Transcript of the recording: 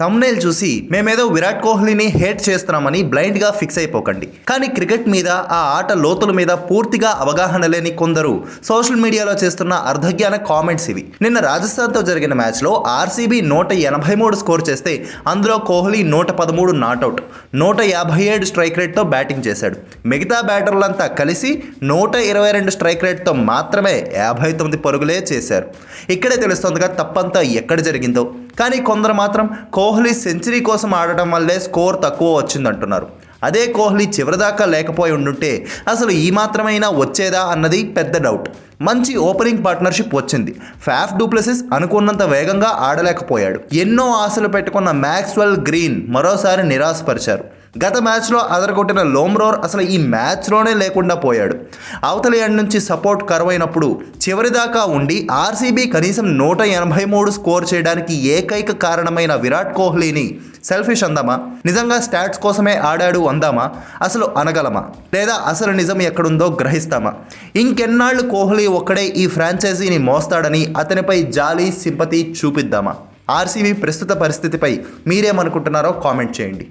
Thumbnail చూసి మేమేదో Virat కోహ్లీని hate చేస్తున్నామని బ్లైండ్గా ఫిక్స్ అయిపోకండి. కానీ క్రికెట్ మీద ఆ ఆట లోతుల మీద పూర్తిగా అవగాహన లేని కొందరు సోషల్ మీడియాలో చేస్తున్న అర్ధజ్ఞాన కామెంట్స్ ఇవి. నిన్న రాజస్థాన్తో జరిగిన మ్యాచ్లో ఆర్సీబీ నూట ఎనభై మూడు స్కోర్ చేస్తే అందులో కోహ్లీ నూట పదమూడు నాట్అవుట్ నూట యాభై ఏడు స్ట్రైక్ రేట్తో బ్యాటింగ్ చేశాడు. మిగతా బ్యాటర్లంతా కలిసి నూట ఇరవై రెండు స్ట్రైక్ రేట్తో మాత్రమే యాభై తొమ్మిది పరుగులే చేశారు. ఇక్కడే తెలుస్తుందిగా తప్పంతా ఎక్కడ జరిగిందో. కానీ కొందరు మాత్రం కోహ్లీ సెంచరీ కోసం ఆడటం వల్లే స్కోర్ తక్కువ వచ్చిందంటున్నారు. అదే కోహ్లీ చివరిదాకా లేకపోయి ఉండుంటే అసలు ఈ మాత్రమైనా వచ్చేదా అన్నది పెద్ద డౌట్. మంచి ఓపెనింగ్ పార్ట్నర్షిప్ వచ్చింది. ఫ్యాఫ్ డూప్లెసిస్ అనుకున్నంత వేగంగా ఆడలేకపోయాడు. ఎన్నో ఆశలు పెట్టుకున్న మ్యాక్స్వెల్ గ్రీన్ మరోసారి నిరాశపరిచారు. గత మ్యాచ్లో అదరగొట్టిన లోమ్రోర్ అసలు ఈ మ్యాచ్లోనే లేకుండా పోయాడు. అవతలి ఎండ్ నుంచి సపోర్ట్ కరువైనప్పుడు చివరిదాకా ఉండి ఆర్సీబీ కనీసం నూట ఎనభై మూడు స్కోర్ చేయడానికి ఏకైక కారణమైన విరాట్ కోహ్లీని సెల్ఫిష్ అందామా? నిజంగా స్టాట్స్ కోసమే ఆడాడు అందామా? అసలు అనగలమా? లేదా అసలు నిజం ఎక్కడుందో గ్రహిస్తామా? ఇంకెన్నాళ్ళు కోహ్లీ ఒక్కడే ఈ ఫ్రాంచైజీని మోస్తాడని అతనిపై జాలి సింపతి చూపిద్దామా? ఆర్సీబీ ప్రస్తుత పరిస్థితిపై మీరేమనుకుంటున్నారో కామెంట్ చేయండి.